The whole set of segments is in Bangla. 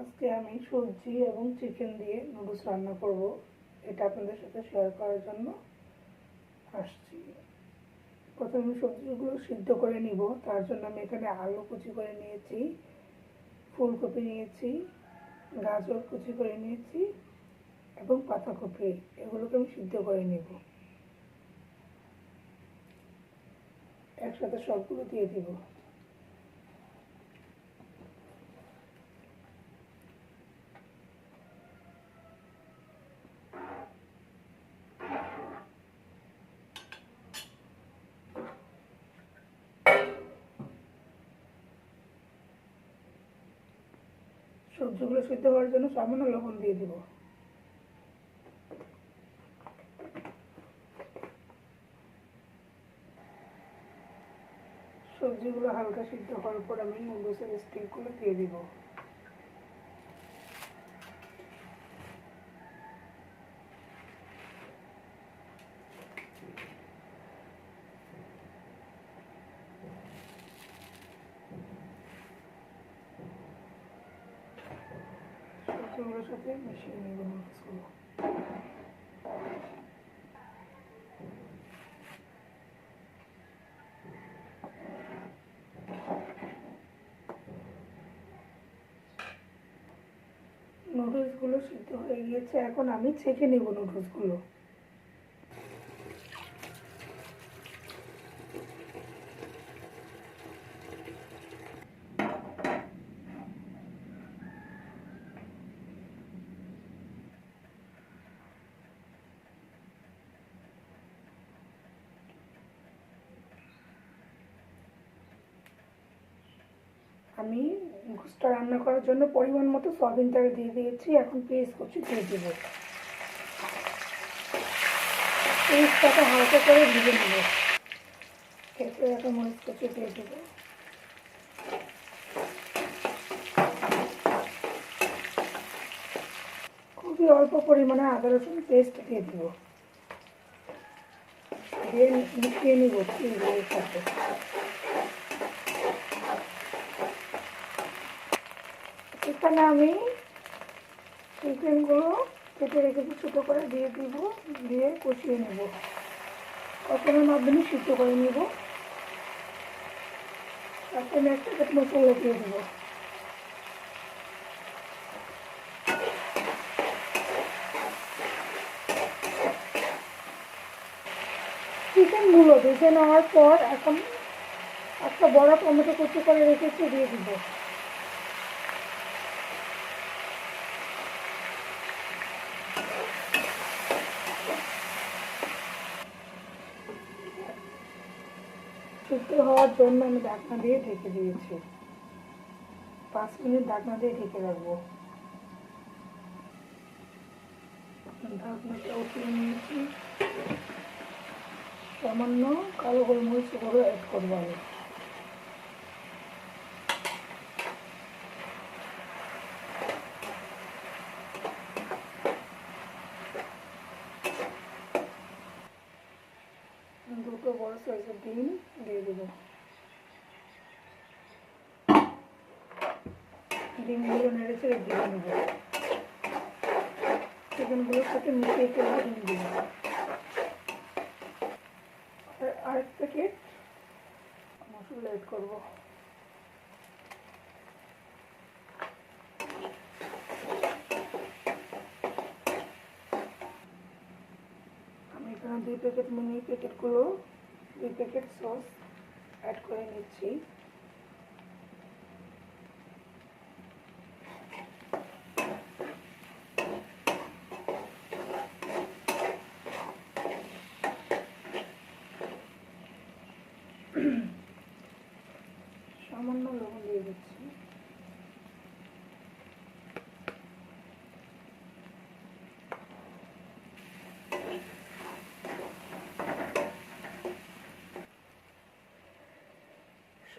আজকে আমি সবজি এবং চিকেন দিয়ে নুডলস রান্না করব। এটা আপনাদের সাথে শেয়ার করার জন্য আসছি। প্রথমে সবজিগুলো সিদ্ধ করে নিব। তার জন্য আমি এখানে আলু কুচি করে নিয়েছি, ফুলকপি নিয়েছি, গাজর কুচি করে নিয়েছি এবং পাতাকপি। এগুলোকে আমি সিদ্ধ করে নেব। একসাথে সবগুলো দিয়ে দিব। সবজিগুলো সিদ্ধ হওয়ার জন্য সামান্য লবণ দিয়ে দিব। সবজিগুলো হালকা সিদ্ধ হওয়ার পর আমি নুডলসের স্টিকগুলো দিয়ে দিব। সবজিগুলোর সাথে মিশিয়ে নেব নুডলসগুলো নুডলসগুলো সিদ্ধ হয়ে গিয়েছে এখন আমি ছেঁকে নেব নুডলসগুলো আমি গোসটা রান্না করার জন্য পরিমাণ মতো সয়াবিন তেল দিয়ে দিয়েছি, এখন পেস্ট করছি, দিয়ে দেব। পেস্টটাকে হালকা করে ভেজে নেব। এরপরে একটা মরিচ কচি দিয়ে দেব। খুবই অল্প পরিমাণে আদা রসুন পেস্ট দিয়ে দেব। দিয়ে মিশিয়ে নিব সাথে। এখানে আমি চিকেনগুলো কেটে রেখেছি, ছোটো করে দিয়ে দিব, দিয়ে কষিয়ে নেব। কষানোর মাধ্যমে সিদ্ধ করে নেব। তারপরে আমি একটা প্যাকেট মশলা দিয়ে দেবো। চিকেনগুলো ভেজে নেওয়ার পর এখন একটা বড় টমেটো কুচি করে রেখেছি, দিয়ে দিব। সিদ্ধ হওয়ার জন্য আমি ঢাকনা দিয়ে ঢেকে দিয়েছি। পাঁচ মিনিট ঢাকনা দিয়ে ঢেকে রাখব। ঢাকনাটা উঠিয়ে নিয়েছি। সামান্য কালো গোলমরিচ গুঁড়ো অ্যাড করব আমি। সাইজের ডিম দিয়ে দেবো ডিমগুলো নেড়ে চেড়ে দিয়ে নেব চিকেনগুলোর সাথে মিশিয়ে ফেলব ডিম দিব আর আরেক প্যাকেট মশলা এড করব। দুই প্যাকেট মিনি প্যাকেটগুলো দুই প্যাকেট সস অ্যাড করে নিচ্ছি। সামান্য লবণ দিয়ে দিচ্ছি।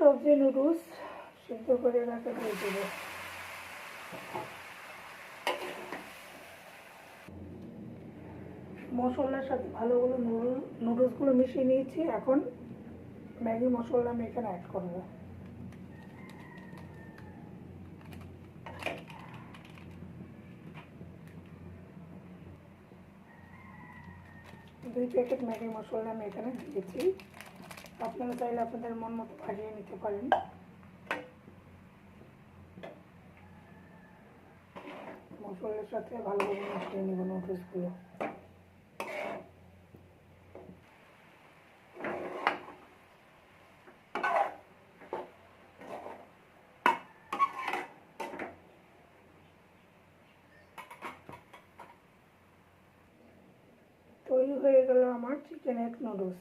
সবজি নুডলস সিদ্ধ করে রাখা দিয়ে দেব। মশলার সাথে ভালোগুলো নুডল নুডলসগুলো মিশিয়ে নিয়েছি। এখন ম্যাগি মশলা আমি এখানে অ্যাড করব। দুই প্যাকেট ম্যাগি মশলা আমি এখানে দিয়েছি। আপনারা চাইলে আপনাদের মন মতো বাড়িয়ে নিতে পারেন। মশলার সাথে ভালোভাবে মিশিয়ে নেব নুডলসগুলো তৈরি হয়ে গেল আমার চিকেন এগ নুডলস